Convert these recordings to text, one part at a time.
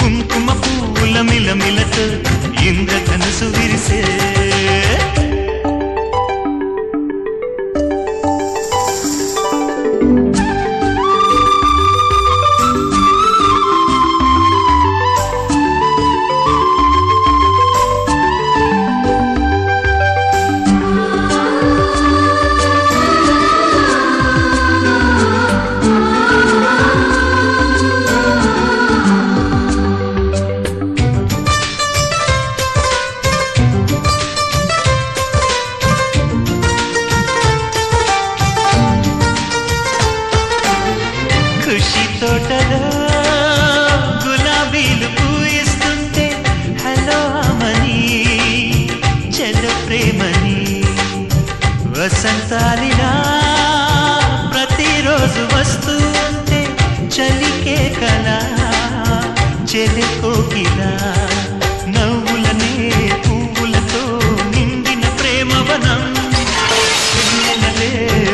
కుంకుమ పువ్వుల మిలమిలతో ఇంద్రధనుసు విరిసే వసంతాలిలా ప్రతిరోజు వస్తూ ఉంటే చలికే కలా చెలి కోకిలా నవ్వులనే పువ్వులతో నిండిన ప్రేమవనం. వెన్నెలలే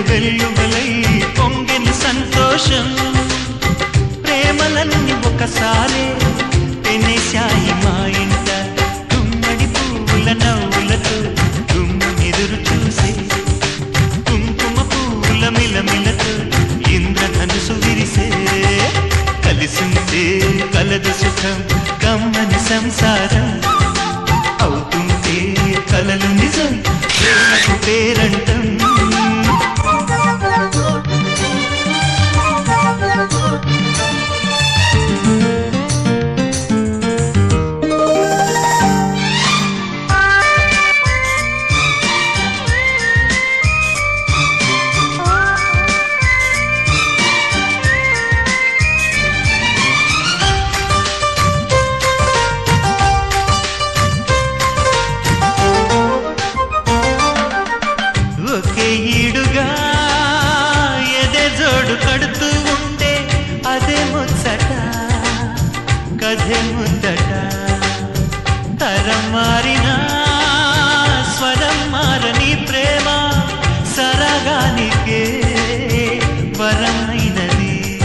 వెల్లువలై పొంగిన సంతోషం. ప్రేమలన్నీ ఒకసారి పెనేశాయి ఇంద్రధనుసు విరిసే కలిసిందే కలదు సుఖం కమ్మని సంసారం. కథె ముందట తరం మారిన స్వరం మారని ప్రేమ సరగానికే వరమైనది.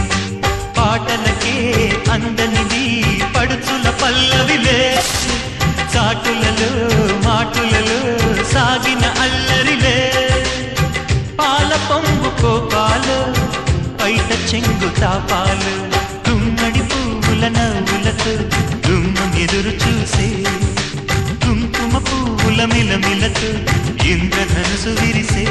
పాటలకే అందనిది పడుచుల పల్లవిలే. చాటులలో మాటులలో సాగిన అల్లరిలే. పాల పొంగు కోపాలు పైట చెంగు తాపాలు ఎదురు చూసే కుంకుమ పువ్వుల మిలమిలతో ఇంద్రధనుసు విరిసే